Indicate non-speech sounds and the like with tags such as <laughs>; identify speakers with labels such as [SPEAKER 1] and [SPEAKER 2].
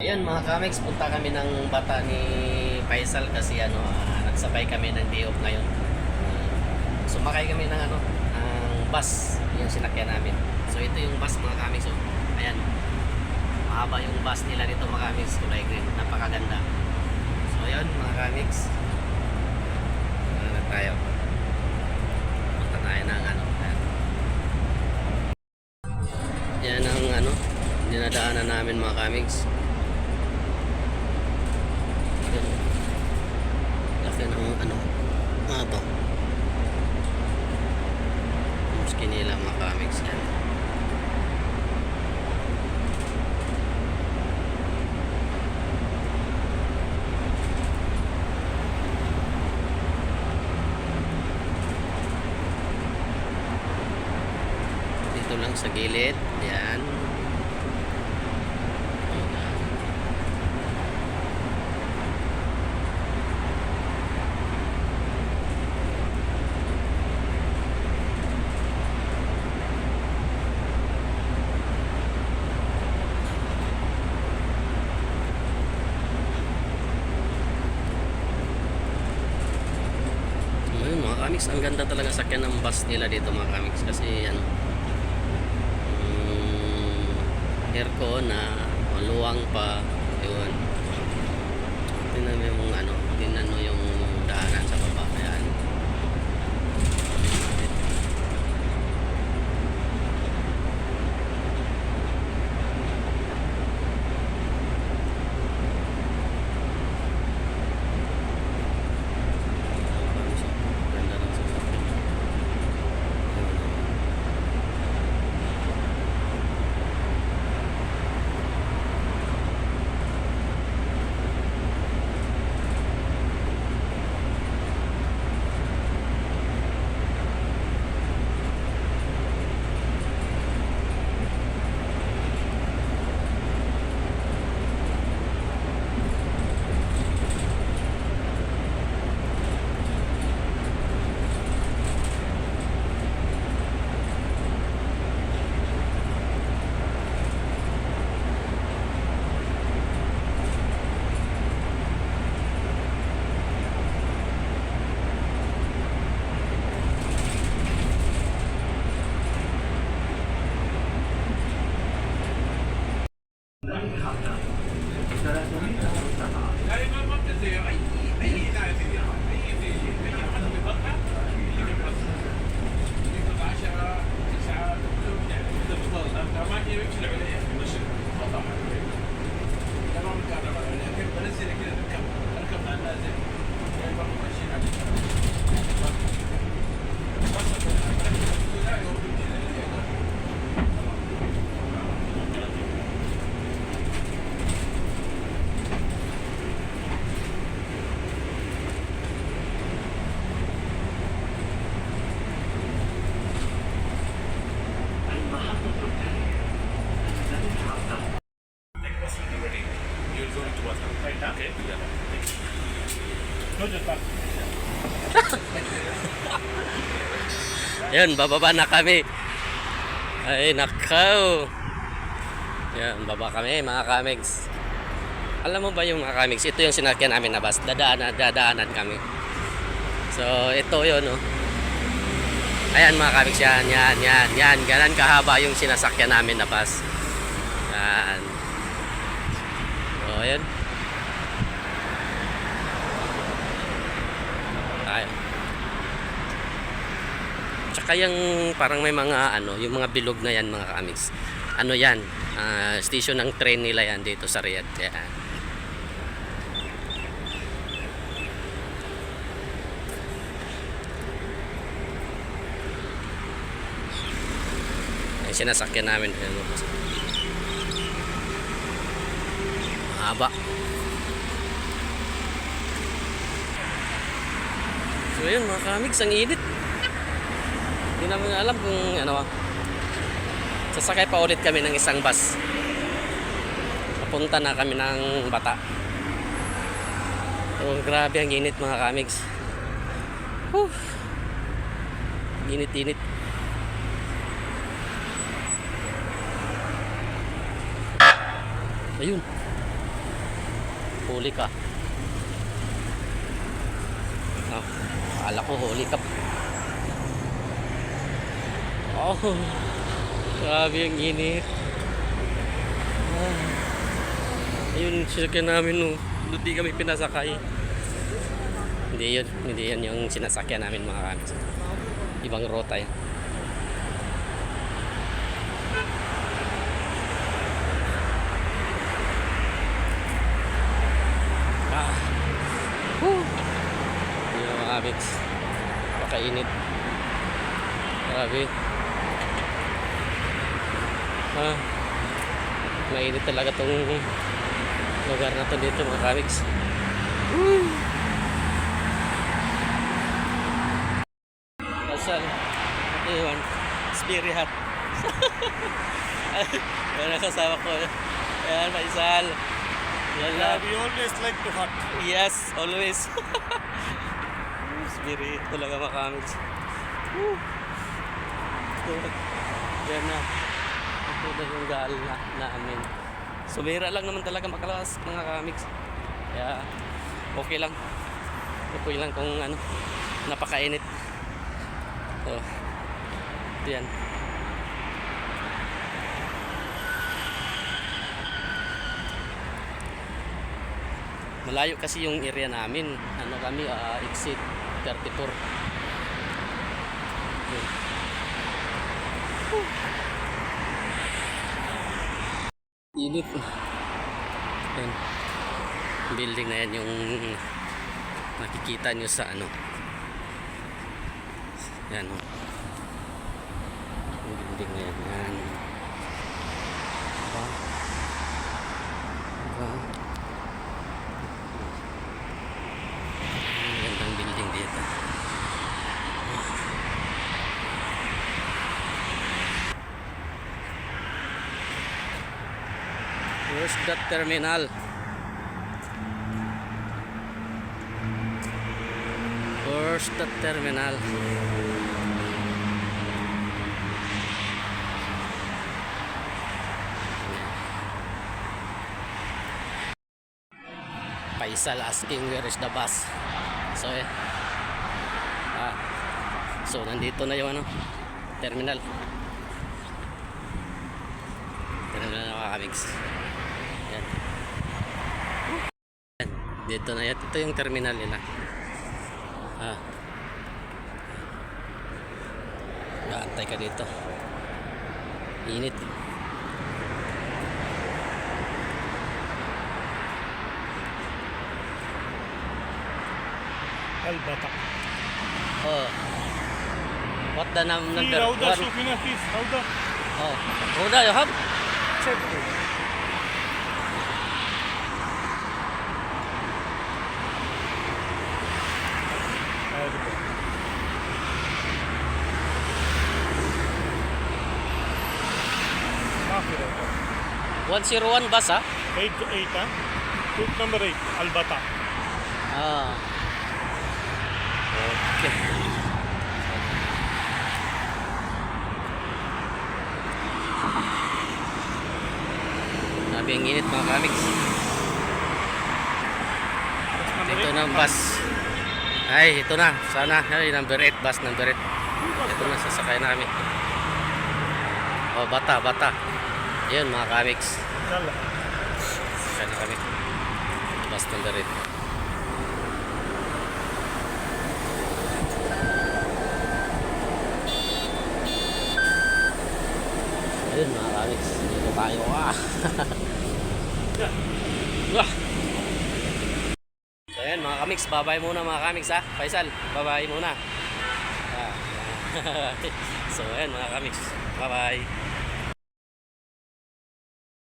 [SPEAKER 1] Ayun mga kamiks, punta kami ng bata ni Faisal kasi ano, ah, nagsabay kami ng day off ngayon. Ah, sumakay kami ng ano, ng bus, yung sinakyan namin. So ito yung bus mga kamiks. So, ayan, mahaba yung bus nila dito mga kamiks, kulay green, napakaganda. So ayun mga kamiks, na tayo. Punta tayo ng ano, ayan. Yan ang ano, dinadaanan namin mga kamiks. Yan. Laki ng ano, mga to. Maski nila mga comics yan. Dito lang sa gilid. Yan. Ayun mga kamiks, ang ganda talaga sakyan ng bus nila dito mga kamiks kasi ano mm, aircon na maluwang pa. Yun. Tingnan mo yung ano tingnan mo yung daanan sa <laughs> Yan, bababa na kami. Ay, nakaw. Yan, baba kami, mga kamigs. Alam mo ba yung mga kamigs, ito yung sinakyan namin na bus. Dadaanan, dadaanan kami. So, ito yun, no. Ayan, mga kamigs, yan, yan, yan, yan. Ganan kahaba yung sinasakyan namin na bus. Yan. So, ayan. Tayo. Tsaka yung parang may mga ano, yung mga bilog na yan mga kamiks. Ano yan? ah, station ng train nila yan dito sa Riyadh. Kaya yung sinasakyan namin. Mahaba. So yun mga kamiks, ang init. Hindi namin alam kung ano ah. Sasakay pa ulit kami ng isang bus. Papunta na kami ng bata. So grabe ang init mga kamigs. Whew. Init-init. Ayun. Huli ka. Oh, akala ko huli ka. Oh, grabe ang init. Ah. Ayun, sinakyan namin no. Doon di kami pinasakay. Hindi yun. Hindi yan yung sinasakyan namin mga kamis. Ibang rota yun. Ah. Woo. Yun mga kamis. Pakainit. Grabe. Ah. Mainit talaga tong lugar na to dito mga kamiks. Pasal. Ayun. Spirit hat. <laughs> Ayan ang kasama ko. Ayan, Faisal. Yan
[SPEAKER 2] Yeah,
[SPEAKER 1] lang.
[SPEAKER 2] we always like to hot.
[SPEAKER 1] Yes, always. <laughs> Spirit talaga mga kamiks. Woo. Yan na. Ito na yung gal na, namin. Sumira lang naman talaga makalakas mga kamiks. Kaya okay lang. Okay lang kung ano, napakainit. So, yan. Malayo kasi yung area namin. Ano kami, ah, exit 34. Yun. Init. Yan. Building na yan yung makikita nyo sa ano. Yan o. Yung building na yan. Yan. Diba? Diba? Ang gandang building dito. The terminal? The terminal? Paisal asking where is the bus. So eh. Ah. So nandito na yung ano, terminal. Terminal na mga kamigs. Yan. Yan dito na yat ito yung terminal nila ah Aantay ka dito init
[SPEAKER 2] Albatak
[SPEAKER 1] oh what the
[SPEAKER 2] nam
[SPEAKER 1] number
[SPEAKER 2] Hauda, what? Hauda.
[SPEAKER 1] Oh, Hauda, you have?
[SPEAKER 2] Check it.
[SPEAKER 1] 101 bus ha?
[SPEAKER 2] 8 ha? Route number 8, Albata.
[SPEAKER 1] Ah. Okay. Sabi ang init mga kamiks. Ito na ang bus. Ay, ito na. Sana. Ay, number 8. Bus number 8. Ito na, sasakay na. Oh, bata, bata. Yun mga kamiks. Sana kami. Mas tanda rin. Ayun mga kamiks. Dito tayo. Ah. Wah. <laughs> so yun mga kamiks. Bye-bye muna mga kamiks ha. Ah. Faisal. Bye-bye muna. Ah. <laughs> so ayan mga kamiks. Bye-bye.